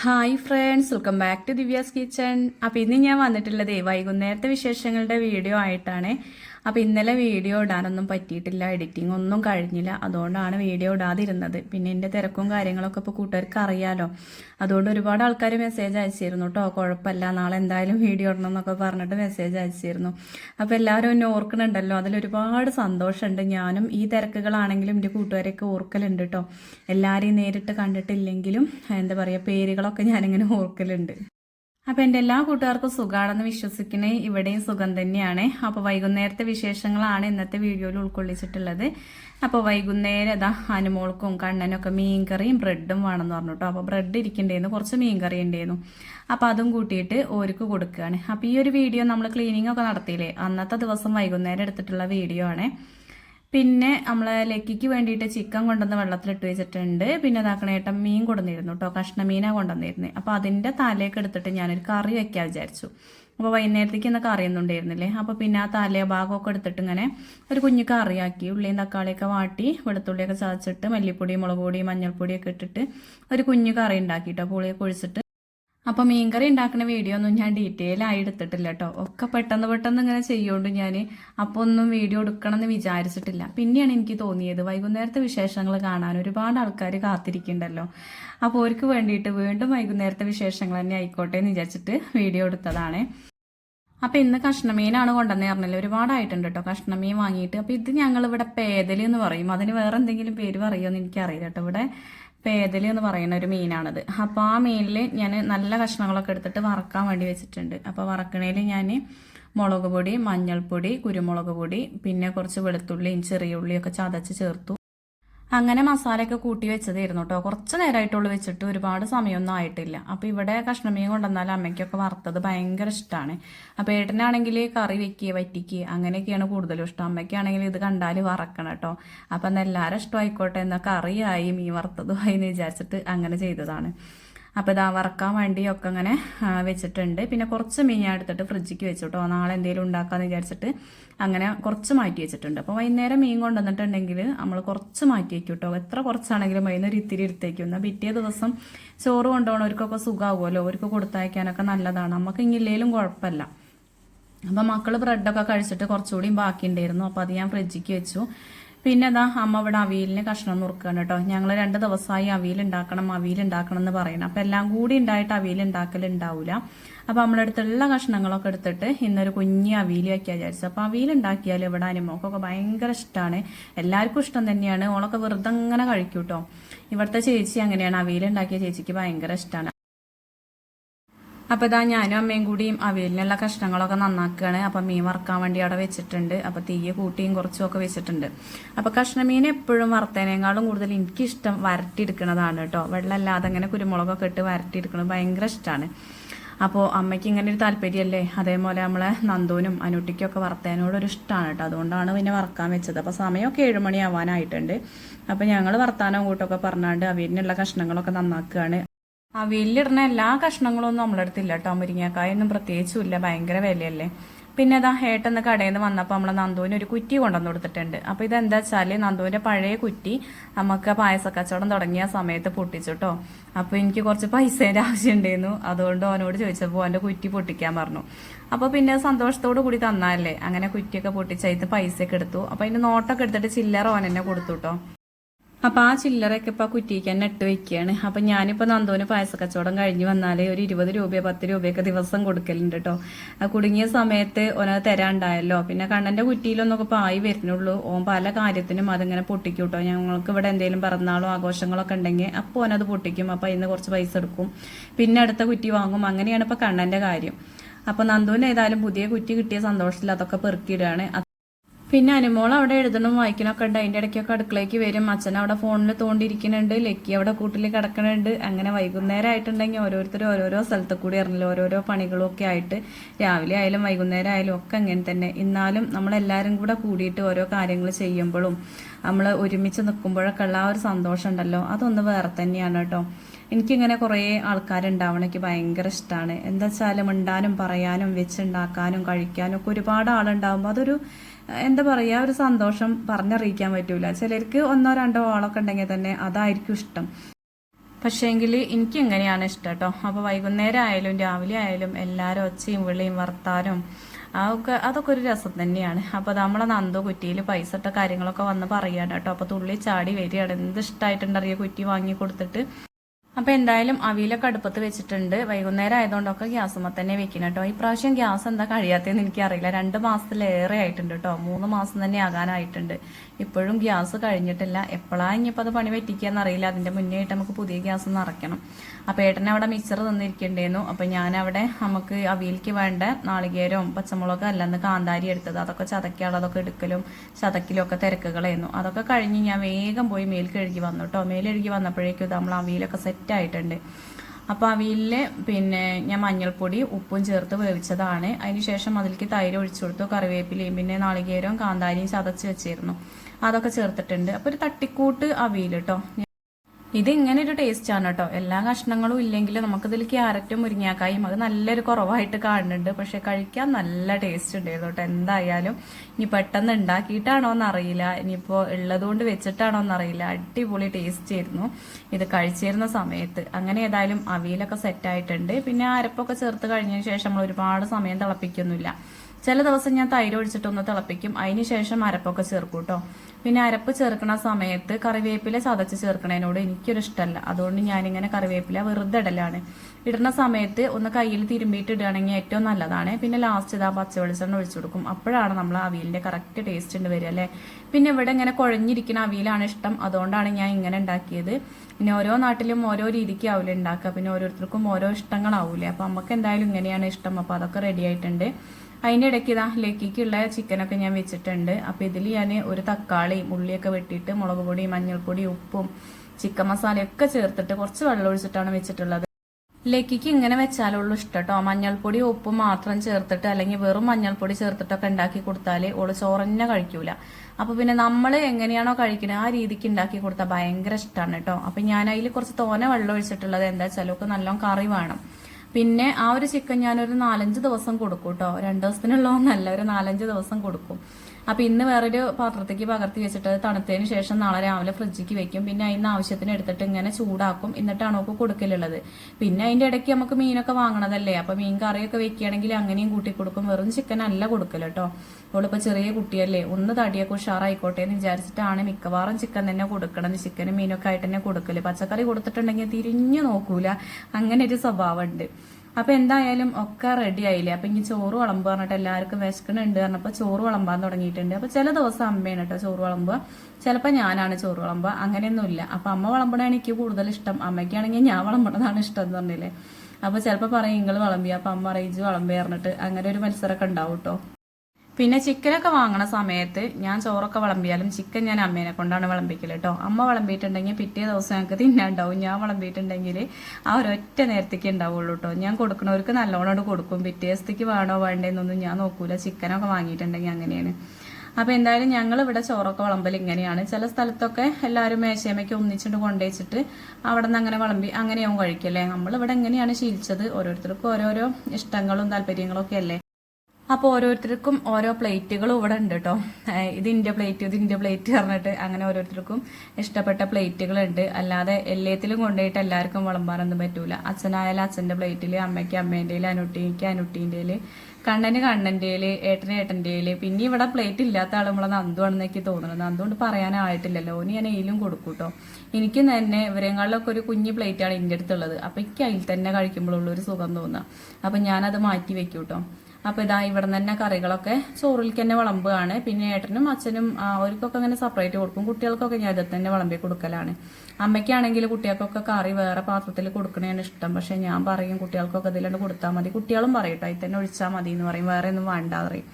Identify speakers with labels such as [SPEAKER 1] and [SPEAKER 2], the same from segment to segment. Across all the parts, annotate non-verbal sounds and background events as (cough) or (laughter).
[SPEAKER 1] Hi friends welcome back to Divya's kitchen അപ്പോൾ ഇന്ന് ഞാൻ വന്നിട്ടുള്ളത് വൈകുന്നേരത്തെ വിശേഷങ്ങളുടെ വീഡിയോ ആയിട്ടാണ്. അപ്പോൾ ഇന്നലെ വീഡിയോ ഇടാനൊന്നും പറ്റിയിട്ടില്ല എഡിറ്റിംഗ് ഒന്നും കഴിഞ്ഞില്ല. അതുകൊണ്ടാണ് വീഡിയോ ഇടാതിരുന്നത്. പിന്നെ എന്റെ തിരക്കും കാര്യങ്ങളൊക്കെ ഇപ്പോൾ കൂട്ടുകാർക്ക് അറിയാലോ. അതുകൊണ്ട് ഒരുപാട് ആൾക്കാർ മെസ്സേജ് അയച്ചിരുന്നു കേട്ടോ കുഴപ്പമില്ല നാളെ എന്തായാലും വീഡിയോ ഇടണം എന്നൊക്കെ പറഞ്ഞിട്ട് മെസ്സേജ് അയച്ചിരുന്നു. അപ്പോൾ എല്ലാവരും എന്നെ അതിൽ ഒരുപാട് സന്തോഷമുണ്ട്. ഞാനും ഈ തിരക്കുകളാണെങ്കിലും എന്റെ കൂട്ടുകാരെയൊക്കെ ഓർക്കലുണ്ട് കേട്ടോ എല്ലാവരെയും നേരിട്ട് കണ്ടിട്ടില്ലെങ്കിലും എന്താ പറയുക പേരുകളൊക്കെ ഞാനിങ്ങനെ ഓർക്കലുണ്ട്. അപ്പോൾ എന്റെ എല്ലാ കൂട്ടുകാർക്കും സുഖമാണെന്ന് വിശ്വസിക്കണേ. ഇവിടെയും സുഖം തന്നെയാണ്. അപ്പോൾ വൈകുന്നേരത്തെ വിശേഷങ്ങളാണ് ഇന്നത്തെ വീഡിയോയിൽ ഉൾക്കൊള്ളിച്ചിട്ടുള്ളത്. അപ്പോൾ വൈകുന്നേരം ഇതാ അനുമോൾക്കും കണ്ണനൊക്കെ മീൻകറിയും ബ്രെഡും വേണമെന്ന് പറഞ്ഞു കേട്ടോ. അപ്പോൾ ബ്രെഡ് ഇരിക്കണ്ടേന്ന് കുറച്ച് മീൻകറി ഉണ്ടായിരുന്നു അപ്പോൾ അതും കൂട്ടിയിട്ട് ഓർക്ക് കൊടുക്കുകയാണ് അപ്പോൾ ഈ ഒരു വീഡിയോ നമ്മൾ ക്ലീനിങ് ഒക്കെ നടത്തിയില്ലേ? അന്നത്തെ ദിവസം വൈകുന്നേരം എടുത്തിട്ടുള്ള വീഡിയോ ആണ്. പിന്നെ നമ്മളെ ലക്കിക്ക് വേണ്ടിയിട്ട് ചിക്കൻ കൊണ്ടുവന്ന് വെള്ളത്തിലിട്ട് വെച്ചിട്ടുണ്ട്. പിന്നെ ഇതാക്കണേട്ടൻ മീൻ കൊണ്ടുവന്നിരുന്നു കേട്ടോ കഷ്ണമീനാണ് കൊണ്ടുവന്നിരുന്നത് അപ്പോൾ അതിന്റെ തലയൊക്കെ എടുത്തിട്ട് ഞാനൊരു കറി വെക്കാൻ വിചാരിച്ചു. അപ്പോൾ വൈകുന്നേരത്തേക്ക് എന്നൊക്കെ അറിയുന്നുണ്ടായിരുന്നില്ലേ അപ്പോൾ പിന്നെ ആ തലയ ഭാഗമൊക്കെ എടുത്തിട്ട് ഇങ്ങനെ ഒരു കുഞ്ഞു കറിയാക്കി. ഉള്ളിയും തക്കാളിയൊക്കെ വാട്ടി വെളുത്തുള്ളിയൊക്കെ ചതച്ചിട്ട് മല്ലിപ്പൊടി മുളക് പൊടി മഞ്ഞൾപ്പൊടിയൊക്കെ ഇട്ടിട്ട് ഒരു കുഞ്ഞു കറി ഉണ്ടാക്കിയിട്ടോ പുളിയൊക്കെ ഒഴിച്ചിട്ട്. അപ്പോൾ മീൻകറി ഉണ്ടാക്കുന്ന വീഡിയോ ഒന്നും ഞാൻ ഡീറ്റെയിൽ ആയി എടുത്തിട്ടില്ല കേട്ടോ ഒക്കെ പെട്ടെന്ന് പെട്ടെന്ന് ഇങ്ങനെ ചെയ്യുകൊണ്ട് ഞാൻ അപ്പോൾ ഒന്നും വീഡിയോ എടുക്കണം എന്ന് വിചാരിച്ചിട്ടില്ല. പിന്നെയാണ് എനിക്ക് തോന്നിയത് വൈകുന്നേരത്തെ വിശേഷങ്ങൾ കാണാൻ ഒരുപാട് ആൾക്കാർ കാത്തിരിക്കണ്ടല്ലോ അപ്പോൾ അവർക്ക് വേണ്ടിയിട്ട് വീണ്ടും വൈകുന്നേരത്തെ വിശേഷങ്ങൾ തന്നെ ആയിക്കോട്ടെ എന്ന് വിചാരിച്ചിട്ട് വീഡിയോ എടുത്തതാണ്. അപ്പോൾ ഇന്ന് കഷ്ണമീനാണ് കൊണ്ടുവന്നേ പറഞ്ഞല്ലോ? ഒരുപാടായിട്ടുണ്ട് കേട്ടോ കഷ്ണമീൻ വാങ്ങിയിട്ട്. അപ്പോൾ ഇത് ഞങ്ങൾ ഇവിടെ പേദലി എന്ന് പറയും. അതിന് വേറെ എന്തെങ്കിലും പേര് പറയുമോ എന്ന് എനിക്കറിയില്ല കേട്ടോ ഇവിടെ. പേതലി എന്ന് പറയുന്ന ഒരു മീനാണത്. അപ്പോൾ ആ മീനിൽ ഞാൻ നല്ല കഷ്ണങ്ങളൊക്കെ എടുത്തിട്ട് വറക്കാൻ വേണ്ടി വെച്ചിട്ടുണ്ട്. അപ്പോൾ വറക്കണേൽ ഞാൻ മുളക് പൊടി മഞ്ഞൾപ്പൊടി കുരുമുളക് പൊടി പിന്നെ കുറച്ച് വെളുത്തുള്ളിയും ചെറിയ ഉള്ളിയൊക്കെ ചതച്ച് ചേർത്തു. അങ്ങനെ മസാലയൊക്കെ കൂട്ടി വെച്ചതായിരുന്നു കേട്ടോ കുറച്ച് നേരമായിട്ടുള്ളൂ വെച്ചിട്ട് ഒരുപാട് സമയമൊന്നും ആയിട്ടില്ല. അപ്പോൾ ഇവിടെ കഷ്ണമീൻ കൊണ്ടുവന്നാൽ അമ്മയ്ക്കൊക്കെ വറുത്തത് ഭയങ്കര ഇഷ്ടമാണ് അപ്പോൾ ഏട്ടനാണെങ്കിൽ കറി വെക്കുക വറ്റിക്കുക അങ്ങനെയൊക്കെയാണ് കൂടുതലും ഇഷ്ടം. അമ്മയ്ക്കാണെങ്കിൽ ഇത് കണ്ടാൽ വറക്കണം കേട്ടോ അപ്പം എല്ലാവരും ഇഷ്ടമായിക്കോട്ടെ എന്നാൽ കറിയായി മീൻ വറുത്തതുമായി എന്ന് വിചാരിച്ചിട്ട് അങ്ങനെ ചെയ്തതാണ്. അപ്പോൾ ഇതാ വറക്കാൻ വേണ്ടിയൊക്കെ അങ്ങനെ വെച്ചിട്ടുണ്ട്. പിന്നെ കുറച്ച് മീൻ ഞാൻ എടുത്തിട്ട് ഫ്രിഡ്ജിക്ക് വെച്ചു കേട്ടോ നാളെ എന്തെങ്കിലും ഉണ്ടാക്കാമെന്ന് വിചാരിച്ചിട്ട് അങ്ങനെ കുറച്ച് മാറ്റി വെച്ചിട്ടുണ്ട്. അപ്പോൾ വൈകുന്നേരം മീൻ കൊണ്ടുവന്നിട്ടുണ്ടെങ്കിൽ നമ്മൾ കുറച്ച് മാറ്റി വയ്ക്കും കേട്ടോ എത്ര കുറച്ചാണെങ്കിലും വൈകുന്നേരം ഇത്തിരി എടുത്തേക്കും. എന്നാൽ പിറ്റേ ദിവസം ചോറ് കൊണ്ടുപോകണവർക്കൊക്കെ സുഖമാകുമല്ലോ അവർക്ക് കൊടുത്തയക്കാനൊക്കെ നല്ലതാണ്. നമുക്ക് ഇങ്ങില്ലേലും കുഴപ്പമില്ല. അപ്പം മക്കൾ ബ്രെഡൊക്കെ കഴിച്ചിട്ട് കുറച്ചുകൂടിയും ബാക്കിയുണ്ടായിരുന്നു. അപ്പോൾ അത് ഞാൻ ഫ്രിഡ്ജിക്ക് വെച്ചു. പിന്നെ അതാ അമ്മ ഇവിടെ അവിയലിന് കഷ്ണം നുറുക്കുകയാണ് കേട്ടോ. ഞങ്ങൾ രണ്ട് ദിവസമായി അവിയൽ ഉണ്ടാക്കണം അവിയൽ ഉണ്ടാക്കണം എന്ന് പറയണം അപ്പം എല്ലാം കൂടി ഉണ്ടായിട്ട് അവിയൽ ഉണ്ടാക്കലുണ്ടാവില്ല അപ്പം നമ്മളെടുത്തുള്ള കഷ്ണങ്ങളൊക്കെ എടുത്തിട്ട് ഇന്നൊരു കുഞ്ഞി അവിയൽ വയ്ക്കാൻ വിചാരിച്ചു. അപ്പം അവിയൽ ഉണ്ടാക്കിയാൽ ഇവിടെ അനുമോക്കൊക്കെ ഭയങ്കര ഇഷ്ടമാണ് എല്ലാവർക്കും ഇഷ്ടം തന്നെയാണ്. ഓളൊക്കെ വെറുതെ അങ്ങനെ കഴിക്കൂട്ടോ. ഇവിടുത്തെ ചേച്ചി അങ്ങനെയാണ്. അവിയൽ ഉണ്ടാക്കിയ ചേച്ചിക്ക് ഭയങ്കര ഇഷ്ടമാണ് അപ്പോൾ ഇതാ ഞാനും അമ്മയും കൂടിയും അവിയലിനുള്ള കഷ്ണങ്ങളൊക്കെ നന്നാക്കുകയാണ്. അപ്പം മീൻ വറക്കാൻ വേണ്ടി അവിടെ വെച്ചിട്ടുണ്ട്. അപ്പോൾ തീയ കൂട്ടിയും കുറച്ചുമൊക്കെ വെച്ചിട്ടുണ്ട്. അപ്പോൾ കഷ്ണമീൻ എപ്പോഴും വറുത്തതിനേക്കാളും കൂടുതൽ എനിക്കിഷ്ടം വരട്ടിയെടുക്കുന്നതാണ് കേട്ടോ. വെള്ളമല്ലാതെ അങ്ങനെ കുരുമുളകൊക്കെ ഇട്ട് വരട്ടിയെടുക്കുന്നത് ഭയങ്കര ഇഷ്ടമാണ്. അപ്പോൾ അമ്മയ്ക്ക് ഇങ്ങനെ ഒരു താല്പര്യമല്ലേ? അതേപോലെ നമ്മളെ നന്ദൂനും അനുട്ടിക്കൊക്കെ വറുത്തതിനോടൊരു ഇഷ്ടമാണ് കേട്ടോ. അതുകൊണ്ടാണ് പിന്നെ വറക്കാൻ വെച്ചത്. അപ്പോൾ സമയമൊക്കെ ഏഴുമണി ആവാനായിട്ടുണ്ട്. അപ്പോൾ ഞങ്ങൾ വർത്താനവും കൂട്ടൊക്കെ പറഞ്ഞാണ്ട് അവരിനുള്ള കഷ്ണങ്ങളൊക്കെ നന്നാക്കുകയാണ്. അവിയലിലിടുന്ന എല്ലാ കഷ്ണങ്ങളൊന്നും നമ്മളെടുത്തില്ല കേട്ടോ മുരിങ്ങക്കായൊന്നും പ്രത്യേകിച്ചും ഇല്ല ഭയങ്കര വിലയല്ലേ. പിന്നെ അതാ ഏട്ടെന്ന് കടയിൽ നിന്ന് വന്നപ്പോൾ നമ്മളെ നന്ദുവിന് ഒരു കുറ്റി കൊണ്ടുവന്ന് കൊടുത്തിട്ടുണ്ട്. അപ്പോൾ ഇതെന്താ വെച്ചാൽ നന്ദുവിന്റെ പഴയ കുറ്റി നമുക്ക് പായസ കച്ചവടം തുടങ്ങിയ സമയത്ത് പൊട്ടിച്ചു കേട്ടോ അപ്പോൾ എനിക്ക് കുറച്ച് പൈസേന്റെ ആവശ്യം ഉണ്ടായിരുന്നു അതുകൊണ്ട് അവനോട് ചോദിച്ചപ്പോൾ അവന്റെ കുറ്റി പൊട്ടിക്കാൻ പറഞ്ഞു. അപ്പോൾ പിന്നെ സന്തോഷത്തോടു കൂടി തന്നാലേ അങ്ങനെ കുറ്റിയൊക്കെ പൊട്ടിച്ചതിന് പൈസയൊക്കെ എടുത്തു. അപ്പോൾ അതിന്റെ നോട്ടൊക്കെ എടുത്തിട്ട് ചില്ലറ അവൻ എന്നെ കൊടുത്തു കേട്ടോ. അപ്പോൾ ആ ചില്ലറയൊക്കെ ഇപ്പോൾ കുറ്റിക്ക് തന്നെ ഇട്ട് വെക്കുകയാണ് അപ്പം ഞാനിപ്പോൾ നന്ദോന് പായസ കച്ചവടം കഴിഞ്ഞ് വന്നാൽ ഒരു ഇരുപത് രൂപയോ പത്ത് രൂപയൊക്കെ ദിവസം കൊടുക്കലുണ്ട് കേട്ടോ കുടുങ്ങിയ സമയത്ത് ഓനത് തരാണ്ടായല്ലോ. പിന്നെ കണ്ണന്റെ കുറ്റിയിലൊന്നൊക്കെ പായി വരുന്നുള്ളൂ. ഓൻ പല കാര്യത്തിനും അതിങ്ങനെ പൊട്ടിക്കും കേട്ടോ ഞങ്ങൾക്ക് ഇവിടെ എന്തെങ്കിലും പിറന്നാളോ ആഘോഷങ്ങളൊക്കെ ഉണ്ടെങ്കിൽ അപ്പോൾ ഓനത് പൊട്ടിക്കും. അപ്പോൾ ഇന്ന് കുറച്ച് പൈസ എടുക്കും. പിന്നെ അടുത്ത കുറ്റി വാങ്ങും. അങ്ങനെയാണ് ഇപ്പോൾ കണ്ണന്റെ കാര്യം. അപ്പോൾ നന്ദുവിന് ഏതായാലും പുതിയ കുറ്റി കിട്ടിയ സന്തോഷത്തിൽ അതൊക്കെ പെറുക്കിയിടുകയാണ്. പിന്നെ അനുമോൾ അവിടെ എഴുതണം വായിക്കണമൊക്കെ ഉണ്ട്. അതിന്റെ ഇടയ്ക്കൊക്കെ അടുക്കളയ്ക്ക് വരും. അച്ഛൻ അവിടെ ഫോണിൽ തോണ്ടിയിരിക്കുന്നുണ്ട്. ലക്കി അവിടെ കൂട്ടിൽ കിടക്കണുണ്ട്. അങ്ങനെ വൈകുന്നേരം ആയിട്ടുണ്ടെങ്കിൽ ഓരോരുത്തർ ഓരോരോ സ്ഥലത്ത് കൂടി ഇറങ്ങില്ല ഓരോരോ പണികളും ഒക്കെ ആയിട്ട് രാവിലെ ആയാലും വൈകുന്നേരം ആയാലും ഒക്കെ അങ്ങനെ തന്നെ. എന്നാലും നമ്മളെല്ലാവരും കൂടെ കൂടിയിട്ട് ഓരോ കാര്യങ്ങൾ ചെയ്യുമ്പോഴും നമ്മൾ ഒരുമിച്ച് നിൽക്കുമ്പോഴൊക്കെ ഉള്ള ആ ഒരു സന്തോഷം ഉണ്ടല്ലോ. അതൊന്ന് വേറെ തന്നെയാണ് കേട്ടോ. എനിക്കിങ്ങനെ കുറേ ആൾക്കാരുണ്ടാവണം ഭയങ്കര ഇഷ്ടമാണ് എന്താ വെച്ചാൽ മിണ്ടാനും പറയാനും വെച്ചുണ്ടാക്കാനും കഴിക്കാനും ഒക്കെ ഒരുപാട് ആളുണ്ടാകുമ്പോൾ അതൊരു എന്താ പറയുക ഒരു സന്തോഷം പറഞ്ഞറിയിക്കാൻ പറ്റൂല. ചിലർക്ക് ഒന്നോ രണ്ടോ ഓളൊക്കെ ഉണ്ടെങ്കിൽ തന്നെ അതായിരിക്കും ഇഷ്ടം. പക്ഷേങ്കിൽ എനിക്ക് എങ്ങനെയാണ് ഇഷ്ടം കേട്ടോ. അപ്പോൾ വൈകുന്നേരം ആയാലും രാവിലെ ആയാലും എല്ലാവരും ഒച്ചയും വിളിയും വർത്താനും അതൊക്കെ അതൊക്കെ ഒരു രസം തന്നെയാണ്. അപ്പോൾ നമ്മളെ നന്ദു കുറ്റിയിൽ പൈസ ഇട്ട കാര്യങ്ങളൊക്കെ വന്ന് പറയാണ് കേട്ടോ. അപ്പോൾ തുള്ളി ചാടി വരികയാണ്. എന്ത് ഇഷ്ടമായിട്ടുണ്ടറിയോ കുറ്റി വാങ്ങി കൊടുത്തിട്ട്. അപ്പോൾ എന്തായാലും അവിയിലൊക്കെ അടുപ്പത്ത് വെച്ചിട്ടുണ്ട്. വൈകുന്നേരം ആയതുകൊണ്ടൊക്കെ ഗ്യാസുമ്മ തന്നെ വെക്കണം കേട്ടോ പ്രാവശ്യം ഗ്യാസ് എന്താ കഴിയാത്തതെന്ന് എനിക്കറിയില്ല. രണ്ട് മാസത്തിലേറെ ആയിട്ടുണ്ട് കേട്ടോ മൂന്ന് മാസം തന്നെ ആകാനായിട്ടുണ്ട്. ഇപ്പോഴും ഗ്യാസ് കഴിഞ്ഞിട്ടില്ല. എപ്പോഴാ ഇനിയിപ്പോൾ അത് പണി പറ്റിക്കാന്ന് അറിയില്ല അതിന്റെ മുന്നേ ആയിട്ട് നമുക്ക് പുതിയ ഗ്യാസ് നിറയ്ക്കണം അപ്പോൾ ഏട്ടനെ അവിടെ മിക്സർ തന്നിരിക്കണ്ടേന്നു അപ്പോൾ ഞാനവിടെ നമുക്ക് അവിയിലേക്ക് വേണ്ട നാളികേരവും പച്ചമുളകും അല്ലെന്ന് കാന്താരി എടുത്തത്. അതൊക്കെ ചതക്കാനുള്ളതൊക്കെ എടുക്കലും ചതക്കിലും ഒക്കെ തിരക്കുകളായിരുന്നു. അതൊക്കെ കഴിഞ്ഞ് ഞാൻ വേഗം പോയി മേൽ കഴുകി വന്നു കേട്ടോ മേൽ കഴുകി വന്നപ്പോഴേക്കും നമ്മൾ അവിയിലൊക്കെ സെറ്റ് ആയിട്ടുണ്ട്. അപ്പോൾ അവിയലിൽ പിന്നെ ഞാൻ മഞ്ഞൾപ്പൊടി ഉപ്പും ചേർത്ത് വേവിച്ചതാണ്. അതിനുശേഷം അതിലേക്ക് തൈര് ഒഴിച്ചു കൊടുത്തു കറിവേപ്പിലയും പിന്നെ നാളികേരവും കാന്താരിയും ചതച്ച് വെച്ചിരുന്നു. അതൊക്കെ ചേർത്തിട്ടുണ്ട്. അപ്പോൾ ഒരു തട്ടിക്കൂട്ട് അവിയൽ കേട്ടോ ഇത് ഇങ്ങനെ ഒരു ടേസ്റ്റ് ആണ് കേട്ടോ എല്ലാ കഷ്ണങ്ങളും ഇല്ലെങ്കിൽ നമുക്കിതിൽ ക്യാരറ്റും മുരിങ്ങാക്കായും അത് നല്ലൊരു കുറവായിട്ട് കാണുന്നുണ്ട്. പക്ഷെ കഴിക്കാൻ നല്ല ടേസ്റ്റ് ഉണ്ടായിരുന്നു കേട്ടോ എന്തായാലും ഇനി പെട്ടെന്ന് ഉണ്ടാക്കിയിട്ടാണോ എന്നറിയില്ല. ഇനിയിപ്പോൾ ഉള്ളതുകൊണ്ട് വെച്ചിട്ടാണോ എന്നറിയില്ല. അടിപൊളി ടേസ്റ്റ് ആയിരുന്നു. ഇത് കഴിച്ചിരുന്ന സമയത്ത്. അങ്ങനെ ഏതായാലും അവിയലൊക്കെ സെറ്റ് ആയിട്ടുണ്ട്. പിന്നെ അരപ്പൊക്കെ ചേർത്ത് കഴിഞ്ഞതിന് ശേഷം നമ്മൾ ഒരുപാട് സമയം തിളപ്പിക്കൊന്നുമില്ല. ചില ദിവസം ഞാൻ തൈര് ഒഴിച്ചിട്ടൊന്ന് തിളപ്പിക്കും. അതിന് ശേഷം അരപ്പൊക്കെ ചേർക്കും കേട്ടോ പിന്നെ അരപ്പ് ചേർക്കുന്ന സമയത്ത് കറിവേപ്പില ചതച്ച് ചേർക്കണതിനോട് എനിക്കൊരു ഇഷ്ടമല്ല അതുകൊണ്ട് ഞാനിങ്ങനെ കറിവേപ്പില വെറുതെ ഇടലാണ്. ഇടുന്ന സമയത്ത് ഒന്ന് കയ്യിൽ തിരുമ്പിയിട്ട് ഇടുകയാണെങ്കിൽ ഏറ്റവും നല്ലതാണ്. പിന്നെ ലാസ്റ്റ് ഇതാ പച്ച വെളിച്ചെണ്ണ ഒഴിച്ചു കൊടുക്കും. അപ്പോഴാണ് നമ്മൾ അവിയലിന്റെ കറക്റ്റ് ടേസ്റ്റ് ഉണ്ട് വരിക അല്ലേ? പിന്നെ ഇവിടെ ഇങ്ങനെ കുഴഞ്ഞിരിക്കുന്ന അവിയലാണ് ഇഷ്ടം. അതുകൊണ്ടാണ് ഞാൻ ഇങ്ങനെ ഉണ്ടാക്കിയത് പിന്നെ ഓരോ നാട്ടിലും ഓരോ രീതിക്ക് ആവില്ല ഉണ്ടാക്കുക പിന്നെ ഓരോരുത്തർക്കും ഓരോ ഇഷ്ടങ്ങളാവൂലേ. അപ്പൊ നമുക്ക് എന്തായാലും ഇങ്ങനെയാണ് ഇഷ്ടം. അപ്പൊ അതൊക്കെ റെഡി ആയിട്ടുണ്ട്. അതിന്റെ ഇടയ്ക്ക് ഇതാ ലേക്കിക്കുള്ള ചിക്കനൊക്കെ ഞാൻ വെച്ചിട്ടുണ്ട്. അപ്പോൾ ഇതിൽ ഞാൻ ഒരു തക്കാളിയും ഉള്ളിയൊക്കെ വെട്ടിയിട്ട് മുളക് പൊടി മഞ്ഞൾപ്പൊടി ഉപ്പും ചിക്കൻ മസാലയൊക്കെ ചേർത്തിട്ട് കുറച്ച് വെള്ളം ഒഴിച്ചിട്ടാണ് വെച്ചിട്ടുള്ളത്. ലേക്കിക്ക് ഇങ്ങനെ വെച്ചാലുള്ളൂ ഇഷ്ടം കേട്ടോ മഞ്ഞൾപ്പൊടി ഉപ്പ് മാത്രം ചേർത്തിട്ട് അല്ലെങ്കിൽ വെറും മഞ്ഞൾപ്പൊടി ചേർത്തിട്ടൊക്കെ ഉണ്ടാക്കി കൊടുത്താൽ ഓൾ ചോറന്നെ കഴിക്കൂല. അപ്പൊ പിന്നെ നമ്മൾ എങ്ങനെയാണോ കഴിക്കുന്നത് ആ രീതിക്ക് ഉണ്ടാക്കി കൊടുത്താൽ ഭയങ്കര ഇഷ്ടമാണ് കേട്ടോ അപ്പൊ ഞാൻ അതിൽ കുറച്ച് തോനെ വെള്ളം ഒഴിച്ചിട്ടുള്ളത് എന്താ വെച്ചാൽ ഒക്കെ നല്ലോണം കറി വേണം. പിന്നെ ആ ഒരു ചിക്കൻ ഞാനൊരു നാലഞ്ച് ദിവസം കൊടുക്കും കേട്ടോ രണ്ട് ദിവസത്തിനുള്ളതൊന്നല്ല ഒരു നാലഞ്ച് ദിവസം കൊടുക്കും. അപ്പൊ ഇന്ന് വേറൊരു പാത്രത്തേക്ക് പകർത്തി വെച്ചിട്ട് അത് തണുത്തതിന് ശേഷം നാളെ രാവിലെ ഫ്രിഡ്ജിക്ക് വെക്കും. പിന്നെ അതിന് ആവശ്യത്തിന് എടുത്തിട്ട് ഇങ്ങനെ ചൂടാക്കും. എന്നിട്ടാണ് നമുക്ക് കൊടുക്കലുള്ളത്. പിന്നെ അതിന്റെ ഇടയ്ക്ക് നമുക്ക് മീനൊക്കെ വാങ്ങണതല്ലേ? അപ്പൊ മീൻ കറിയൊക്കെ വെക്കുകയാണെങ്കിൽ അങ്ങനെയും കൂട്ടി കൊടുക്കും. വെറും ചിക്കൻ അല്ല കൊടുക്കൽ കേട്ടോ. അവളിപ്പോ ചെറിയ കുട്ടിയല്ലേ. ഒന്ന് തടിയൊക്കെ ഉഷാറായിക്കോട്ടെ എന്ന് വിചാരിച്ചിട്ടാണ് മിക്കവാറും ചിക്കൻ തന്നെ കൊടുക്കണത്. ചിക്കനും മീനൊക്കെ ആയിട്ട് തന്നെ കൊടുക്കൽ. പച്ചക്കറി കൊടുത്തിട്ടുണ്ടെങ്കിൽ തിരിഞ്ഞു നോക്കൂല. അങ്ങനെ ഒരു സ്വഭാവമുണ്ട്. അപ്പൊ എന്തായാലും ഒക്കെ റെഡി ആയില്ലേ? അപ്പൊ ഇനി ചോറ് വിളമ്പ് പറഞ്ഞിട്ട് എല്ലാവർക്കും വിശക്കണുണ്ട് പറഞ്ഞപ്പോ ചോറ് വിളമ്പാൻ തുടങ്ങിയിട്ടുണ്ട്. അപ്പൊ ചില ദിവസം അമ്മയാണ് കേട്ടോ ചോറ് വിളമ്പുക. ചിലപ്പോൾ ഞാനാണ് ചോറ് വിളമ്പുക. അങ്ങനെയൊന്നുമില്ല. അപ്പൊ അമ്മ വിളമ്പണ എനിക്ക് കൂടുതൽ ഇഷ്ടം. അമ്മയ്ക്കാണെങ്കിൽ ഞാൻ വിളമ്പണതാണ് ഇഷ്ടം എന്ന് പറഞ്ഞില്ലേ? അപ്പൊ ചിലപ്പോൾ പറയും നിങ്ങൾ വിളമ്പി അപ്പൊ അമ്മ അറിയിച്ച് വിളമ്പി പറഞ്ഞിട്ട് അങ്ങനെ ഒരു മത്സരമൊക്കെ ഉണ്ടാവും കേട്ടോ പിന്നെ ചിക്കനൊക്കെ വാങ്ങണ സമയത്ത് ഞാൻ ചോറൊക്കെ വിളമ്പിയാലും ചിക്കൻ ഞാൻ അമ്മേനെ കൊണ്ടാണ് വിളമ്പിക്കൽ കേട്ടോ. അമ്മ വിളമ്പിയിട്ടുണ്ടെങ്കിൽ പിറ്റേ ദിവസം ഞങ്ങൾക്ക് തിന്നാണ്ടാവും ഞാൻ വിളമ്പിയിട്ടുണ്ടെങ്കിൽ ആ ഒരൊറ്റ നേരത്തേക്ക് ഉണ്ടാവുള്ളൂ കേട്ടോ. ഞാൻ കൊടുക്കണവർക്ക് നല്ലോണം കൊടുക്കും. പിറ്റേ ദിവസത്തേക്ക് വേണോ വേണ്ടേന്നൊന്നും ഞാൻ നോക്കൂല. ചിക്കനൊക്കെ വാങ്ങിയിട്ടുണ്ടെങ്കിൽ അങ്ങനെയാണ്. അപ്പൊ എന്തായാലും ഞങ്ങൾ ഇവിടെ ചോറൊക്കെ വിളമ്പൽ ഇങ്ങനെയാണ്. ചില സ്ഥലത്തൊക്കെ എല്ലാവരും മേശേമയ്ക്ക് ഒന്നിച്ചിട്ട് കൊണ്ടുവച്ചിട്ട് അവിടെ നിന്ന് അങ്ങനെ വിളമ്പി അങ്ങനെയാവും കഴിക്കല്ലേ നമ്മൾ ഇവിടെ എങ്ങനെയാണ് ശീലിച്ചത്? ഓരോരുത്തർക്കും ഓരോരോ ഇഷ്ടങ്ങളും താല്പര്യങ്ങളും ഒക്കെ അല്ലേ? അപ്പോൾ ഓരോരുത്തർക്കും ഓരോ പ്ലേറ്റുകളും ഇവിടെ ഉണ്ട് കേട്ടോ ഇത് ഇന്റെ പ്ലേറ്റ് ഇത് ഇന്റെ പ്ലേറ്റ് പറഞ്ഞിട്ട് അങ്ങനെ ഓരോരുത്തർക്കും ഇഷ്ടപ്പെട്ട പ്ലേറ്റുകളുണ്ട്. അല്ലാതെ എല്ലാത്തിലും കൊണ്ടുപോയിട്ട് എല്ലാവർക്കും വിളമ്പാനൊന്നും പറ്റൂല. അച്ഛനായാലും അച്ഛന്റെ പ്ലേറ്റിൽ അമ്മയ്ക്ക് അമ്മേന്റെയിൽ അനുട്ടിക്ക് അനുട്ടീന്റെയിൽ കണ്ണന് കണ്ണന്റെയിൽ ഏട്ടന് ഏട്ടന്റെയിൽ പിന്നെ ഇവിടെ പ്ലേറ്റ് ഇല്ലാത്ത ആൾ നമ്മളെ നന്ദുവാണെന്ന് എനിക്ക് തോന്നുന്നത് നന്ദുകൊണ്ട് പറയാനായിട്ടില്ലല്ലോ. ഓന് ഞാൻ എയിലും കൊടുക്കും കേട്ടോ എനിക്ക് തന്നെ ഇവരെങ്ങളിലൊക്കെ ഒരു കുഞ്ഞു പ്ലേറ്റാണ് എന്റെ അടുത്തുള്ളത്. അപ്പം എനിക്ക് അതിൽ തന്നെ കഴിക്കുമ്പോഴുള്ള ഒരു സുഖം തോന്നുക അപ്പം ഞാനത് മാറ്റി വെക്കും കേട്ടോ അപ്പോൾ ഇതാ ഇവിടെ തന്നെ കറികളൊക്കെ ചോറിലേക്ക് തന്നെ വിളമ്പുകയാണ്. പിന്നെ ഏട്ടനും അച്ഛനും അവർക്കൊക്കെ അങ്ങനെ സെപ്പറേറ്റ് കൊടുക്കും. കുട്ടികൾക്കൊക്കെ ഞാൻ ഇതിൽ തന്നെ വിളമ്പി കൊടുക്കലാണ്. അമ്മയ്ക്കാണെങ്കിൽ കുട്ടികൾക്കൊക്കെ കറി വേറെ പാത്രത്തിൽ കൊടുക്കണേണ് ഇഷ്ടം. പക്ഷെ ഞാൻ പറയും കുട്ടികൾക്കൊക്കെ ഇതിലുണ്ട് കൊടുത്താൽ മതി. കുട്ടികളും പറയട്ടോ അതിൽ തന്നെ ഒഴിച്ചാൽ മതി എന്ന് പറയും. വേറെ ഒന്നും വേണ്ട പറയും.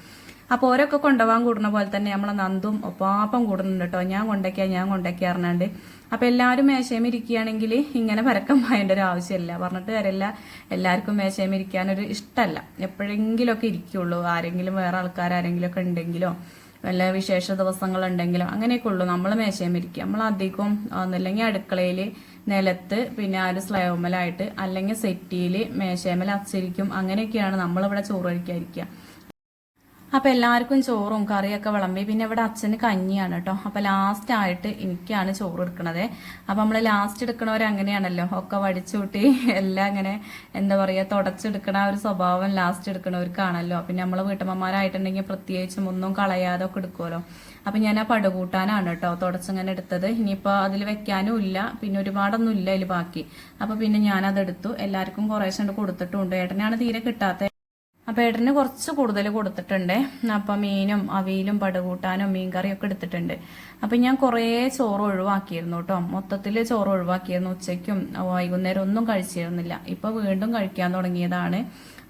[SPEAKER 1] അപ്പോൾ ഓരൊക്കെ കൊണ്ടുപോകാൻ കൂടുന്ന പോലെ തന്നെ നമ്മളെ നന്ദും ഒപ്പാപ്പം കൂടുന്നുണ്ട് കേട്ടോ ഞാൻ കൊണ്ടൊക്കെയാ ഞാൻ കൊണ്ടൊക്കെ അറിഞ്ഞാണ്ട് അപ്പൊ എല്ലാവരും മേശയും ഇരിക്കുകയാണെങ്കിൽ ഇങ്ങനെ പരക്കം പായേണ്ട ഒരു ആവശ്യമില്ല. പറഞ്ഞിട്ട് വരല്ല എല്ലാവർക്കും മേശയും ഇരിക്കാനൊരു ഇഷ്ടമല്ല. എപ്പോഴെങ്കിലുമൊക്കെ ഇരിക്കുള്ളൂ. ആരെങ്കിലും വേറെ ആൾക്കാർ ആരെങ്കിലും ഒക്കെ ഉണ്ടെങ്കിലോ വല്ല വിശേഷ ദിവസങ്ങളുണ്ടെങ്കിലോ അങ്ങനെയൊക്കെ ഉള്ളൂ. നമ്മൾ മേശയും ഇരിക്കുക. നമ്മൾ അധികം ഒന്നില്ലെങ്കിൽ അടുക്കളയിൽ നിലത്ത് പിന്നെ ആ ഒരു സ്ലൈവമലായിട്ട് അല്ലെങ്കിൽ സെറ്റിയിൽ മേശയമൽ അച്ചിരിക്കും. അങ്ങനെയൊക്കെയാണ് നമ്മളിവിടെ ചോറ് കഴിക്കാതിരിക്കുക. അപ്പൊ എല്ലാവർക്കും ചോറും കറിയൊക്കെ വിളമ്പി. പിന്നെ ഇവിടെ അച്ഛന് കഞ്ഞിയാണ് കേട്ടോ അപ്പൊ ലാസ്റ്റ് ആയിട്ട് എനിക്കാണ് ചോറ് എടുക്കണത്. അപ്പൊ നമ്മൾ ലാസ്റ്റ് എടുക്കണവർ അങ്ങനെയാണല്ലോ. ഒക്കെ വടിച്ചുകൂട്ടി (laughs) എല്ലാം അങ്ങനെ എന്താ പറയാ തുടച്ചെടുക്കണ ഒരു സ്വഭാവം ലാസ്റ്റ് എടുക്കണവർക്കാണല്ലോ. പിന്നെ നമ്മളെ വീട്ടമ്മമാരായിട്ടുണ്ടെങ്കിൽ പ്രത്യേകിച്ചും ഒന്നും കളയാതെ ഒക്കെ എടുക്കുമല്ലോ അപ്പൊ ഞാൻ ആ പടുകൂട്ടാനാണ് കേട്ടോ തുടച്ചങ്ങനെ എടുത്തത്. ഇനിയിപ്പോ അതിൽ വെക്കാനും ഇല്ല. പിന്നെ ഒരുപാടൊന്നും ഇല്ല അതിൽ ബാക്കി. അപ്പൊ പിന്നെ ഞാനതെടുത്തു. എല്ലാവർക്കും കുറേശ്ശെ കൊടുത്തിട്ടുണ്ട്. ഏട്ടനാണ് തീരെ കിട്ടാത്ത. അപ്പൊ ഏട്ടന് കുറച്ച് കൂടുതൽ കൊടുത്തിട്ടുണ്ട്. അപ്പൊ മീനും അവിയലും പടുകൂട്ടാനും മീൻകറിയും ഒക്കെ എടുത്തിട്ടുണ്ട്. അപ്പൊ ഞാൻ കുറേ ചോറ് ഒഴിവാക്കിയിരുന്നു കേട്ടോ. മൊത്തത്തിൽ ചോറ് ഒഴിവാക്കിയിരുന്നു. ഉച്ചയ്ക്കും വൈകുന്നേരം ഒന്നും കഴിച്ചിരുന്നില്ല. ഇപ്പൊ വീണ്ടും കഴിക്കാൻ തുടങ്ങിയതാണ്.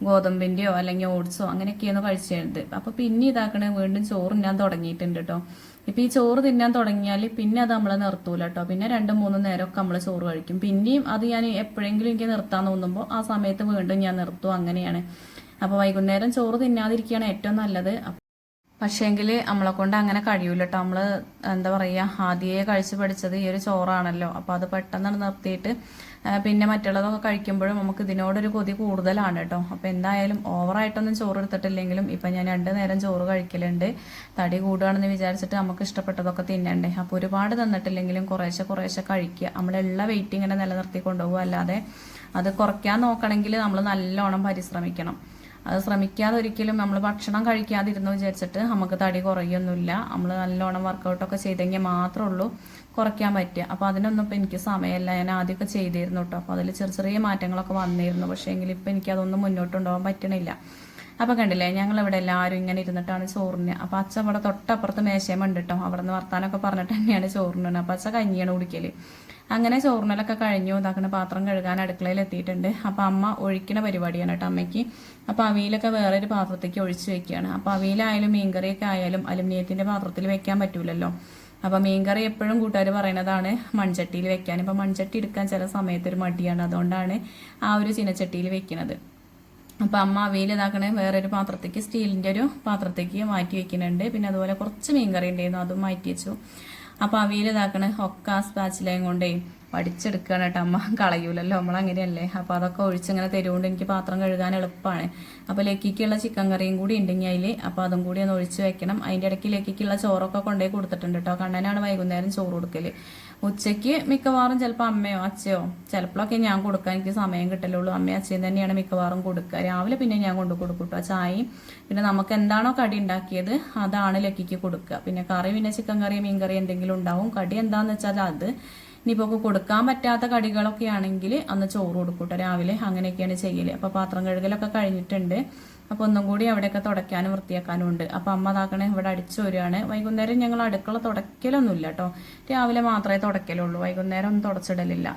[SPEAKER 1] ഗോതമ്പിന്റെയോ അല്ലെങ്കിൽ ഓട്സോ അങ്ങനെയൊക്കെയാണ് കഴിച്ചിരുന്നത്. അപ്പൊ പിന്നെ ഇതാക്കണേ വീണ്ടും ചോറ് ഞാൻ തുടങ്ങിയിട്ടുണ്ട് കേട്ടോ. ഇപ്പൊ ഈ ചോറ് തിന്നാൻ തുടങ്ങിയാൽ പിന്നെ അത് നമ്മൾ നിർത്തൂല കേട്ടോ. പിന്നെ രണ്ടും മൂന്നും നേരമൊക്കെ നമ്മൾ ചോറ് കഴിക്കും. പിന്നെയും അത് ഞാൻ എപ്പോഴെങ്കിലും എനിക്ക് നിർത്താൻ തോന്നുമ്പോൾ ആ സമയത്ത് വീണ്ടും ഞാൻ നിർത്തും. അങ്ങനെയാണ്. അപ്പോൾ വൈകുന്നേരം ചോറ് തിന്നാതിരിക്കുകയാണ് ഏറ്റവും നല്ലത്. പക്ഷേങ്കിൽ നമ്മളെ കൊണ്ട് അങ്ങനെ കഴിയൂല കേട്ടോ നമ്മൾ എന്താ പറയുക ആദ്യമേ കഴിച്ചു പഠിച്ചത് ഈ ഒരു ചോറാണല്ലോ. അപ്പോൾ അത് പെട്ടെന്ന് നിർത്തിയിട്ട് പിന്നെ മറ്റുള്ളതൊക്കെ കഴിക്കുമ്പോഴും നമുക്ക് ഇതിനോടൊരു കൊതി കൂടുതലാണ് കേട്ടോ. അപ്പോൾ എന്തായാലും ഓവറായിട്ടൊന്നും ചോറ് എടുത്തിട്ടില്ലെങ്കിലും ഇപ്പം ഞാൻ രണ്ട് നേരം ചോറ് കഴിക്കലുണ്ട്. തടി കൂടുകയാണെന്ന് വിചാരിച്ചിട്ട് നമുക്ക് ഇഷ്ടപ്പെട്ടതൊക്കെ തിന്നണ്ടേ. അപ്പോൾ ഒരുപാട് തന്നിട്ടില്ലെങ്കിലും കുറേശ്ശെ കുറേശ്ശെ കഴിക്കുക. നമ്മളുള്ള വെയിറ്റ് ഇങ്ങനെ നിലനിർത്തി കൊണ്ടുപോകുക അല്ലാതെ അത് കുറയ്ക്കാൻ നോക്കണമെങ്കിൽ നമ്മൾ നല്ലോണം പരിശ്രമിക്കണം. അത് ശ്രമിക്കാതെ ഒരിക്കലും നമ്മൾ ഭക്ഷണം കഴിക്കാതിരുന്നു വിചാരിച്ചിട്ട് നമുക്ക് തടി കുറയൊന്നുമില്ല. നമ്മൾ നല്ലോണം വർക്കൗട്ടൊക്കെ ചെയ്തെങ്കിൽ മാത്രമേ ഉള്ളൂ കുറയ്ക്കാൻ പറ്റുക. അപ്പോൾ അതിനൊന്നും ഇപ്പോൾ എനിക്ക് സമയമല്ല. ഞാൻ ആദ്യമൊക്കെ ചെയ്തിരുന്നു കേട്ടോ അപ്പോൾ അതിൽ ചെറിയ ചെറിയ മാറ്റങ്ങളൊക്കെ വന്നിരുന്നു. പക്ഷേ എങ്കിൽ എനിക്ക് അതൊന്നും മുന്നോട്ട് കൊണ്ടുപോകാൻ പറ്റണില്ല. അപ്പോൾ കണ്ടില്ലേ ഞങ്ങൾ ഇവിടെ എല്ലാവരും ഇങ്ങനെ ഇരുന്നിട്ടാണ് ചോറിന്. അപ്പോൾ അച്ഛൻ അവിടെ തൊട്ടപ്പുറത്ത് മേശയമുണ്ട് കേട്ടോ അവിടെ നിന്ന് വർത്താനൊക്കെ പറഞ്ഞിട്ട് തന്നെയാണ് ചോറിന് അപ്പോൾ അച്ഛൻ കഞ്ഞിയാണ് കുടിക്കൽ അങ്ങനെ ചോറിനലൊക്കെ കഴിഞ്ഞു. ഇതാക്കണ പാത്രം കഴുകാൻ അടുക്കളയിൽ എത്തിയിട്ടുണ്ട്. അപ്പോൾ അമ്മ ഒഴിക്കണ പരിപാടിയാണ് കേട്ടോ അമ്മയ്ക്ക്. അപ്പോൾ അവിയിലൊക്കെ വേറെ ഒരു പാത്രത്തേക്ക് ഒഴിച്ച് വെക്കുകയാണ്. അപ്പോൾ അവിയിലായാലും മീൻകറിയൊക്കെ ആയാലും അലുമിനിയത്തിന്റെ പാത്രത്തിൽ വെക്കാൻ പറ്റൂലല്ലോ. അപ്പോൾ മീൻകറി എപ്പോഴും കൂട്ടുകാർ പറയുന്നതാണ് മൺചട്ടിയിൽ വെക്കാൻ. ഇപ്പോൾ മൺചട്ടി എടുക്കാൻ ചില സമയത്ത് ഒരു മടിയാണ്. അതുകൊണ്ടാണ് ആ ഒരു ചിനച്ചട്ടിയിൽ വെക്കുന്നത് അപ്പം അമ്മ അവയിൽ ഇതാക്കണേ വേറൊരു പാത്രത്തേക്ക് സ്റ്റീലിന്റെ ഒരു പാത്രത്തേക്ക് മാറ്റി വെക്കുന്നുണ്ട്. പിന്നെ അതുപോലെ കുറച്ച് മീൻകറി ഉണ്ടായിരുന്നു. അതും മാറ്റി വെച്ചു. അപ്പം അവിയൽ ഇതാക്കണ ഒക്കെ ആ കൊണ്ടേ വടിച്ചെടുക്കുകയാണ് കേട്ടോ. അമ്മ കളയൂലല്ലോ നമ്മൾ അങ്ങനെയല്ലേ അപ്പോൾ അതൊക്കെ ഒഴിച്ചിങ്ങനെ തരുകൊണ്ട് എനിക്ക് പാത്രം കഴുകാൻ എളുപ്പമാണ്. അപ്പോൾ ലക്കിക്കുള്ള ചിക്കൻ കറിയും കൂടി ഉണ്ടെങ്കിൽ അതിൽ അപ്പോൾ അതും കൂടി ഒന്ന് ഒഴിച്ച് വെക്കണം. അതിന്റെ ഇടയ്ക്ക് ലക്കിക്കുള്ള ചോറൊക്കെ കൊണ്ടുപോയി കൊടുത്തിട്ടുണ്ട് കേട്ടോ. കണ്ണനാണ് വൈകുന്നേരം ചോറ് കൊടുക്കൽ ഉച്ചയ്ക്ക് മിക്കവാറും ചിലപ്പോൾ അമ്മയോ അച്ഛയോ ചിലപ്പോഴൊക്കെ ഞാൻ കൊടുക്കാൻ എനിക്ക് സമയം കിട്ടലുള്ളൂ. അമ്മയും അച്ഛയും തന്നെയാണ് മിക്കവാറും കൊടുക്കുക. രാവിലെ പിന്നെ ഞാൻ കൊണ്ടു കൊടുക്കും കേട്ടോ ചായയും. പിന്നെ നമുക്ക് എന്താണോ കടി ഉണ്ടാക്കിയത് അതാണ് ലക്കിക്ക് കൊടുക്കുക. പിന്നെ കറി പിന്നെ ചിക്കൻ കറി മീൻ കറി എന്തെങ്കിലും ഉണ്ടാവും. കടി എന്താന്ന് വെച്ചാൽ അത്. ഇനിയിപ്പോൾ കൊടുക്കാൻ പറ്റാത്ത കടികളൊക്കെ ആണെങ്കിൽ അന്ന് ചോറ് കൊടുക്കൂട്ടോ രാവിലെ അങ്ങനെയൊക്കെയാണ് ചെയ്യൽ. അപ്പോൾ പാത്രം കഴുകലൊക്കെ കഴിഞ്ഞിട്ടുണ്ട്. അപ്പോൾ ഒന്നും കൂടി അവിടെയൊക്കെ തുടയ്ക്കാനും വൃത്തിയാക്കാനും ഉണ്ട്. അപ്പോൾ അമ്മ അതാക്കണേ ഇവിടെ അടിച്ചു വരികയാണ്. വൈകുന്നേരം ഞങ്ങൾ അടുക്കള തുടയ്ക്കലൊന്നുമില്ല കേട്ടോ രാവിലെ മാത്രമേ തുടയ്ക്കലുള്ളൂ. വൈകുന്നേരം ഒന്നും തുടച്ചിടലില്ല.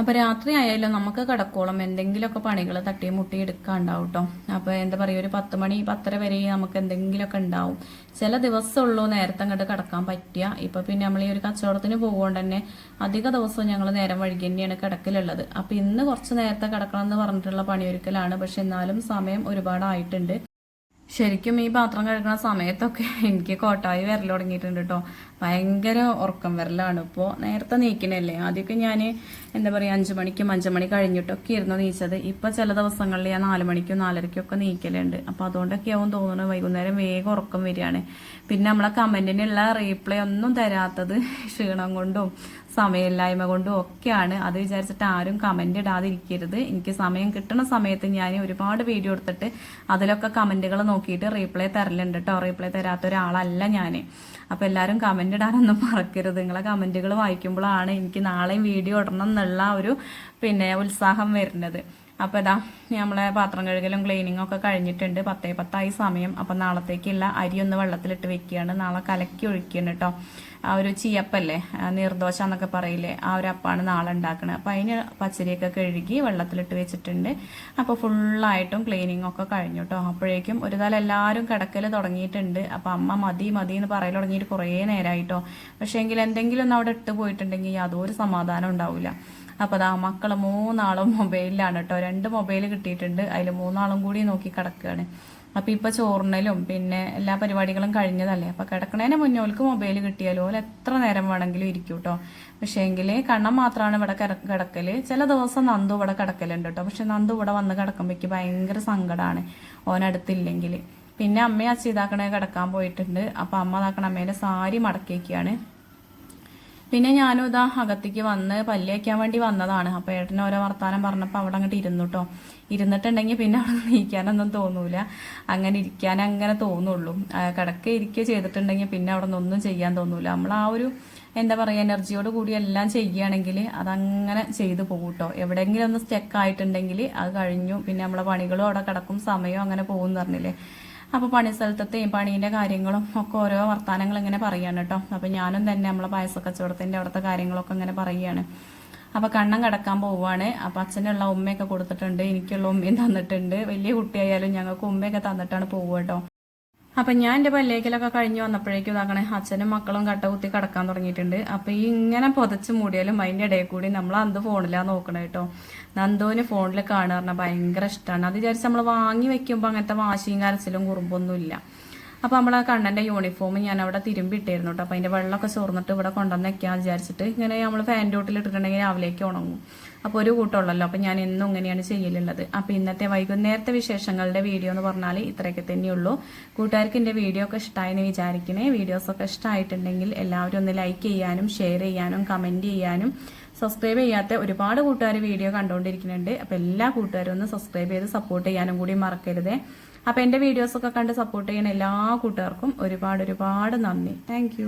[SPEAKER 1] അപ്പൊ രാത്രി ആയാലും നമുക്ക് കിടക്കോളം. എന്തെങ്കിലുമൊക്കെ പണികൾ തട്ടിയും മുട്ടി എടുക്കാണ്ടാവും കേട്ടോ അപ്പൊ എന്താ പറയുക ഒരു പത്ത് മണി പത്തര വരെ നമുക്ക് എന്തെങ്കിലുമൊക്കെ ഉണ്ടാവും. ചില ദിവസമുള്ളൂ നേരത്തെ അങ്ങോട്ട് കിടക്കാൻ പറ്റുക ഇപ്പൊ പിന്നെ നമ്മൾ ഈ ഒരു കച്ചവടത്തിന് പോകുകൊണ്ട് തന്നെ അധിക ദിവസവും ഞങ്ങൾ നേരം വഴുകി തന്നെയാണ് കിടക്കലുള്ളത്. അപ്പൊ ഇന്ന് കുറച്ച് നേരത്തെ കിടക്കണം എന്ന് പറഞ്ഞിട്ടുള്ള പണിയൊരുക്കലാണ് പക്ഷെ എന്നാലും സമയം ഒരുപാടായിട്ടുണ്ട്. ശരിക്കും ഈ പാത്രം കഴുകുന്ന സമയത്തൊക്കെ (laughs) എനിക്ക് കോട്ടായി വരൽ തുടങ്ങിയിട്ടുണ്ട് കേട്ടോ ഭയങ്കര ഉറക്കം വരലാണ്. ഇപ്പോൾ നേരത്തെ നീക്കണല്ലേ? ആദ്യമൊക്കെ ഞാൻ എന്താ പറയുക അഞ്ച് മണിക്കും അഞ്ച് മണി കഴിഞ്ഞിട്ടൊക്കെ ഇരുന്ന് നീച്ചത്. ഇപ്പോൾ ചില ദിവസങ്ങളിൽ ഞാൻ നാല് മണിക്കും നാലരയ്ക്കും ഒക്കെ നീക്കലുണ്ട്. അപ്പോൾ അതുകൊണ്ടൊക്കെ ആവും തോന്നുന്നു വൈകുന്നേരം വേഗം ഉറക്കം വരികയാണ്. പിന്നെ നമ്മളെ കമന്റിനുള്ള റീപ്ലൈ ഒന്നും തരാത്തത് (laughs) ക്ഷീണം കൊണ്ടും സമയമില്ലായ്മ കൊണ്ടും ഒക്കെയാണ്. അത് വിചാരിച്ചിട്ട് ആരും കമന്റ് ഇടാതിരിക്കരുത്. എനിക്ക് സമയം കിട്ടുന്ന സമയത്ത് ഞാൻ ഒരുപാട് വീഡിയോ എടുത്തിട്ട് അതിലൊക്കെ കമന്റുകൾ നോക്കിയിട്ട് റീപ്ലൈ തരലുണ്ട് കേട്ടോ റീപ്ലൈ തരാത്ത ഒരാളല്ല ഞാൻ അപ്പോൾ എല്ലാവരും കമന്റ് ഇടാനൊന്നും മറക്കരുത്. നിങ്ങളെ കമന്റുകൾ വായിക്കുമ്പോഴാണ് എനിക്ക് നാളെയും വീഡിയോ ഇടണം എന്നുള്ള ഒരു പിന്നെ ഉത്സാഹം വരുന്നത്. അപ്പോൾ ഇതാ നമ്മളെ പാത്രം കഴുകലും ക്ലീനിങ്ങും ഒക്കെ കഴിഞ്ഞിട്ടുണ്ട്. പത്തേ പത്തായി സമയം. അപ്പോൾ നാളത്തേക്കുള്ള അരി ഒന്ന് വെള്ളത്തിലിട്ട് വെക്കുകയാണ്. നാളെ കലക്കി ഒഴിക്കുകയാണ് കേട്ടോ ആ ഒരു ചീയപ്പല്ലേ നീർദോശ എന്നൊക്കെ പറയില്ലേ ആ ഒരു അപ്പാണ് നാളെ ഉണ്ടാക്കുന്നത് അപ്പോൾ അതിന് പച്ചരിയൊക്കെ കഴുകി വെള്ളത്തിലിട്ട് വെച്ചിട്ടുണ്ട്. അപ്പോൾ ഫുള്ളായിട്ടും ക്ലീനിങ് ഒക്കെ കഴിഞ്ഞു കേട്ടോ അപ്പോഴേക്കും ഒരു തല എല്ലാവരും കിടക്കൽ തുടങ്ങിയിട്ടുണ്ട്. അപ്പോൾ അമ്മ മതി മതി എന്ന് പറയൽ തുടങ്ങിയിട്ട് കുറേ നേരമായിട്ടോ പക്ഷേ എങ്കിൽ എന്തെങ്കിലും ഒന്ന് അവിടെ ഇട്ട് പോയിട്ടുണ്ടെങ്കിൽ യാതൊരു സമാധാനം ഉണ്ടാവില്ല അപ്പോൾ അതാ മക്കൾ മൂന്നാളും മൊബൈലിലാണ് കേട്ടോ രണ്ട് മൊബൈൽ കിട്ടിയിട്ടുണ്ട്. അതിൽ മൂന്നാളും കൂടി നോക്കി കിടക്കുകയാണ് അപ്പോൾ ഇപ്പോൾ ചോറിനലും പിന്നെ എല്ലാ പരിപാടികളും കഴിഞ്ഞതല്ലേ? അപ്പോൾ കിടക്കണേന് മുന്നേ ഓൾക്ക് മൊബൈൽ കിട്ടിയാലോ? ഓൽ എത്ര നേരം വേണമെങ്കിലും ഇരിക്കും കേട്ടോ പക്ഷേ എങ്കിൽ കണ്ണം മാത്രമാണ് ഇവിടെ കിട- കിടക്കൽ. ചില ദിവസം നന്ദു ഇവിടെ കിടക്കലുണ്ട് കേട്ടോ പക്ഷെ നന്ദു ഇവിടെ വന്ന് കിടക്കുമ്പോഴേക്ക് ഭയങ്കര സങ്കടമാണ് ഓനടുത്തില്ലെങ്കിൽ പിന്നെ അമ്മയും അച്ഛതാക്കണ കിടക്കാൻ പോയിട്ടുണ്ട്. അപ്പൊ അമ്മ ഇതാക്കണ അമ്മേന്റെ സാരി മടക്കിയൊക്കെയാണ് പിന്നെ ഞാനും ഇതാ അകത്തേക്ക് വന്ന് പല്ല് വേണ്ടി വന്നതാണ്. അപ്പോൾ ഏട്ടന് ഓരോ വർത്താനം പറഞ്ഞപ്പോൾ അവിടെ അങ്ങോട്ട് ഇരുന്നുട്ടോ ഇരുന്നിട്ടുണ്ടെങ്കിൽ പിന്നെ അവിടെ നീക്കാനൊന്നും തോന്നൂല. അങ്ങനെ ഇരിക്കാൻ അങ്ങനെ തോന്നുള്ളൂ. കിടക്ക ഇരിക്കുക ചെയ്തിട്ടുണ്ടെങ്കിൽ പിന്നെ അവിടെ ഒന്നും ചെയ്യാൻ തോന്നൂല. നമ്മൾ ആ ഒരു എന്താ പറയുക എനർജിയോട് കൂടി എല്ലാം ചെയ്യുകയാണെങ്കിൽ അതങ്ങനെ ചെയ്തു പോകും കേട്ടോ എവിടെയെങ്കിലും ഒന്ന് സ്റ്റെക്ക് ആയിട്ടുണ്ടെങ്കിൽ അത് കഴിഞ്ഞു. പിന്നെ നമ്മളെ പണികളും അവിടെ കിടക്കും സമയവും അങ്ങനെ പോകും എന്ന് പറഞ്ഞില്ലേ. അപ്പോൾ പണി സ്ഥലത്തെയും കാര്യങ്ങളും ഒക്കെ ഓരോ വർത്തമാനങ്ങൾ ഇങ്ങനെ പറയാണ് കേട്ടോ. അപ്പോൾ ഞാനും തന്നെ നമ്മളെ പായസ കച്ചവടത്തിന്റെ അവിടുത്തെ കാര്യങ്ങളൊക്കെ ഇങ്ങനെ പറയുകയാണ് അപ്പോൾ കണ്ണം കിടക്കാൻ പോവുകയാണ് അപ്പോൾ അച്ഛനുള്ള ഉമ്മയൊക്കെ കൊടുത്തിട്ടുണ്ട് എനിക്കുള്ള ഉമ്മയും തന്നിട്ടുണ്ട്. വലിയ കുട്ടിയായാലും ഞങ്ങൾക്ക് ഉമ്മയൊക്കെ തന്നിട്ടാണ് പോവുക കേട്ടോ. അപ്പം ഞാൻ എന്റെ പല്ലേക്കലൊക്കെ കഴിഞ്ഞ് വന്നപ്പോഴേക്കും ഇതാക്കണേ അച്ഛനും മക്കളും കട്ട കുത്തി കിടക്കാൻ തുടങ്ങിയിട്ടുണ്ട്. അപ്പം ഈ ഇങ്ങനെ പുതച്ച് മൂടിയാലും അതിന്റെ ഇടയിൽ കൂടി നമ്മൾ അന്ത് ഫോണിലാണ് നോക്കണേ കേട്ടോ നന്ദോന് ഫോണിൽ കാണുക പറഞ്ഞാൽ ഭയങ്കര ഇഷ്ടമാണ് അത് വിചാരിച്ച് നമ്മൾ വാങ്ങി വെക്കുമ്പോൾ അങ്ങനത്തെ വാശിയും കരച്ചിലും കുറുമ്പൊന്നുമില്ല. അപ്പോൾ നമ്മൾ ആ കണ്ണന്റെ യൂണിഫോം ഞാൻ അവിടെ തിരുമ്പിട്ടായിരുന്നു കേട്ടോ അപ്പോൾ അതിന്റെ വെള്ളമൊക്കെ ചോർന്നിട്ട് ഇവിടെ കൊണ്ടുവന്ന് വെക്കാൻ വിചാരിച്ചിട്ട് ഇങ്ങനെ നമ്മൾ ഫാന്റെ ചോട്ടിൽ ഇട്ടിട്ടുണ്ടെങ്കിൽ രാവിലേക്ക് ഉണങ്ങും. അപ്പോൾ ഒരു കൂട്ടമുള്ളല്ലോ. അപ്പോൾ ഞാൻ എന്നും ഇങ്ങനെയാണ് ചെയ്യലുള്ളത്. അപ്പോൾ ഇന്നത്തെ വൈകുന്നേരത്തെ വിശേഷങ്ങളുടെ വീഡിയോ എന്ന് പറഞ്ഞാൽ ഇത്രയൊക്കെ തന്നെയുള്ളൂ. കൂട്ടുകാർക്ക് എന്റെ വീഡിയോ ഒക്കെ ഇഷ്ടമായെന്ന് വിചാരിക്കണേ. വീഡിയോസൊക്കെ ഇഷ്ടമായിട്ടുണ്ടെങ്കിൽ എല്ലാവരും ഒന്ന് ലൈക്ക് ചെയ്യാനും ഷെയർ ചെയ്യാനും കമന്റ് ചെയ്യാനും. സബ്സ്ക്രൈബ് ചെയ്യാത്ത ഒരുപാട് കൂട്ടുകാർ വീഡിയോ കണ്ടുകൊണ്ടിരിക്കുന്നുണ്ട്. അപ്പോൾ എല്ലാ കൂട്ടുകാരും ഒന്ന് സബ്സ്ക്രൈബ് ചെയ്ത് സപ്പോർട്ട് ചെയ്യാനും കൂടി മറക്കരുതേ. അപ്പോൾ എന്റെ വീഡിയോസൊക്കെ കണ്ട് സപ്പോർട്ട് ചെയ്യുന്ന എല്ലാ കൂട്ടുകാർക്കും ഒരുപാട് ഒരുപാട് നന്ദി. താങ്ക്